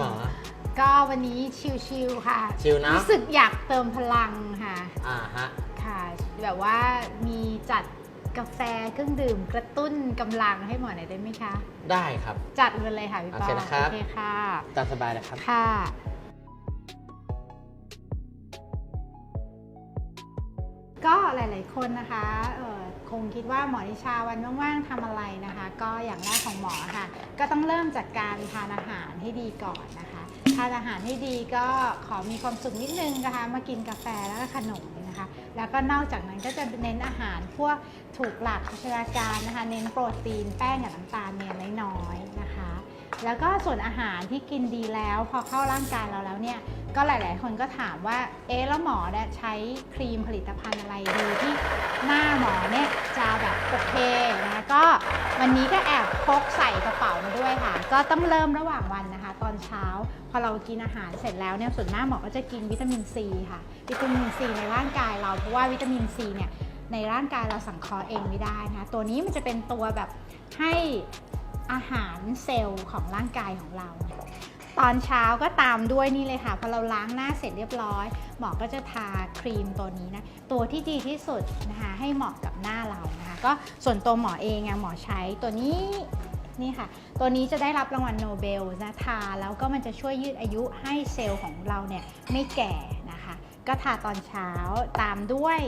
หมอ ก็วันนี้ชิลๆค่ะ ชิลนะ รู้สึกอยากเติมพลังค่ะ อ่าฮะ ค่ะ แบบว่ามีจัดกาแฟเครื่องดื่มกระตุ้นกำลังให้หมอหน่อยได้ไหมคะ ได้ครับ จัดมาเลยค่ะพี่ปอโอเคนะครับ โอเคค่ะตามสบายนะครับ ค่ะก็หลาย ๆ คนนะคะเอ่อ คงคิดว่าหมอนิชาวันว่างๆทำอะไรนะคะ ก็อย่างแรกของหมอค่ะ ก็ต้องเริ่มจากการทานอาหารให้ดีก่อนนะคะ ทานอาหารให้ดีก็ขอมีความสุขนิดนึงนะคะ มากินกาแฟแล้วก็ขนมนะคะแล้วก็นอกจากนั้นก็จะเน้นอาหารพวกถูกหลักโภชนาการนะคะ เน้นโปรตีนแป้งกับน้ำตาลเนี่ยน้อยๆนะคะ แล้วก็ส่วนอาหารที่กินดีแล้ว พอเข้าร่างกายเราแล้วเนี่ยก็หลาย ๆ คนก็ถามว่าเอ๊ะแล้วหมอเนี่ยใช้ครีมผลิตภัณฑ์อะไรดีที่หน้าหมอเนี่ยจะแบบโอเคนะคะก็วันนี้ก็แอบพกใส่กระเป๋ามาด้วยค่ะ ก็ต้องเริ่มระหว่างวันนะคะ ตอนเช้า พอเรากินอาหารเสร็จแล้วเนี่ยส่วนมากหมอก็จะกินวิตามินซีค่ะ วิตามินซีในร่างกายเรา เพราะว่าวิตามินซีเนี่ยในร่างกายเราสังเคราะห์เองไม่ได้นะตัวนี้มันจะเป็นตัวแบบให้อาหารเซลล์ของร่างกายของเรา ตอนเช้าก็ตามด้วยนี่เลยค่ะพอเราล้างหน้าเสร็จเรียบร้อย หมอก็จะทาครีมตัวนี้นะตัวที่ดีที่สุดนะคะให้เหมาะกับหน้าเรานะคะก็ส่วนตัวหมอเองอะหมอใช้ตัวนี้นี่ค่ะ ตัวนี้จะได้รับรางวัลโนเบลนะทาแล้วก็มันจะช่วยยืดอายุให้เซลล์ของเราเนี่ยไม่แก่ ก็ทาตอนเช้าตามด้วย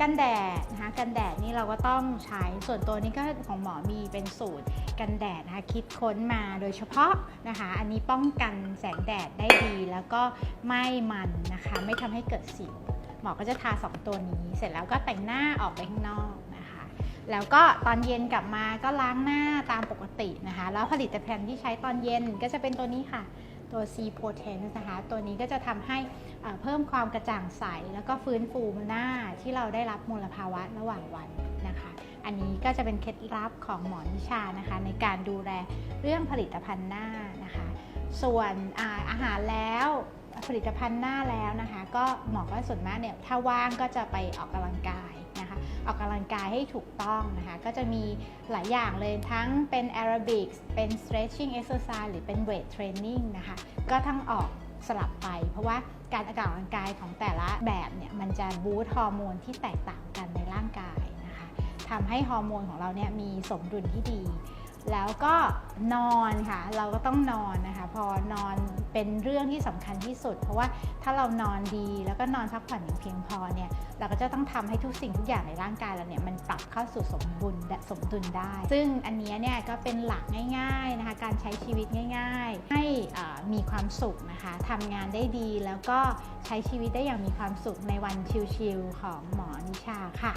กันแดดนะคะกันแดดนี่เราก็ต้องใช้ส่วนตัวนี้ก็ของหมอมีเป็นสูตรกันแดดนะคะคิดค้นมาโดยเฉพาะนะคะ อันนี้ป้องกันแสงแดดได้ดีแล้วก็ไม่มันนะคะ ไม่ทำให้เกิดสิว หมอก็จะทา 2 ตัวนี้ เสร็จแล้วก็แต่งหน้าออกไปข้างนอกนะคะ แล้วก็ตอนเย็นกลับมาก็ล้างหน้าตามปกตินะคะ แล้วผลิตภัณฑ์ที่ใช้ตอนเย็นก็จะเป็นตัวนี้ค่ะ ตัว C Potence นะคะ ตัวนี้ก็จะทำให้เพิ่มความกระจ่างใส แล้วก็ฟื้นฟูหน้าที่เราได้รับมลภาวะระหว่างวันนะคะ อันนี้ก็จะเป็นเคล็ดลับของหมอนิชานะคะ ในการดูแลเรื่องผลิตภัณฑ์หน้านะคะ ส่วนอาอาหารแล้วผลิตภัณฑ์หน้าแล้วนะคะ ก็หมอก็ส่วนมากเนี่ยถ้าว่างก็จะไปออกกำลังกาย ออกกำลังกายให้ถูกต้องนะคะ ก็จะมีหลายอย่างเลยทั้งเป็นแอโรบิกเป็น stretching exercise หรือเป็นเวทเทรนนิ่งนะคะ ก็ทั้งออกสลับไป เพราะว่าการออกกำลังกายของแต่ละแบบเนี่ย มันจะบูสต์ฮอร์โมนที่แตกต่างกันในร่างกายนะคะทำให้ฮอร์โมนของเราเนี่ยมีสมดุลที่ดี แล้วก็นอนค่ะ เราก็ต้องนอนนะคะ พอนอนเป็นเรื่องที่สำคัญที่สุด เพราะว่าถ้าเรานอนดีแล้วก็นอนพักผ่อนอย่างเพียงพอเนี่ย เราก็จะต้องทำให้ทุกสิ่งทุกอย่างในร่างกายเราเนี่ยมันปรับเข้าสู่สมบุญสมดุลได้ ซึ่งอันนี้เนี่ยก็เป็นหลักง่าย ๆนะคะ การใช้ชีวิตง่าย ๆ ให้มีความสุขนะคะทำงานได้ดีแล้วก็ใช้ชีวิตได้อย่างมีความสุขในวันชิลๆของหมอนิชาค่ะ